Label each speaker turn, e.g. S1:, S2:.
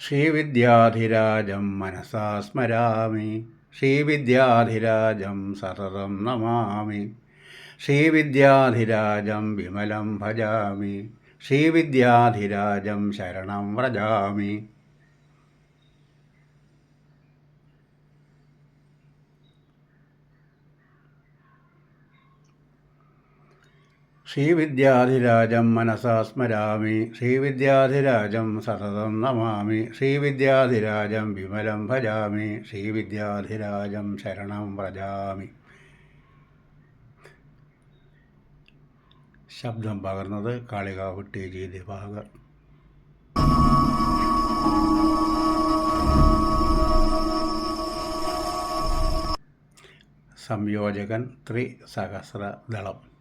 S1: ശ്രീവിദ്യാധിരാജം മനസാ സ്മരാമി. ശ്രീവിദ്യാധിരാജം സതതം നമാമി. ശ്രീവിദ്യാധിരാജം വിമലം ഭജാമി. ശ്രീവിദ്യാധിരാജം ശരണം വ്രജാമി. ശ്രീവിദ്യാധിരാജം മനസാ സ്മരാമി. ശ്രീവിദ്യാധിരാജം സതതം നമാമി. ശ്രീവിദ്യാധിരാജം വിമലം ഭജാമി. ശ്രീവിദ്യാധിരാജം ശരണം വ്രജാമി. ശബ്ദം പകർന്നത് കാളികാവ് ടി ജി. ദിവാകർ. സംയോജകൻ ത്രിസഹസ്രദളം.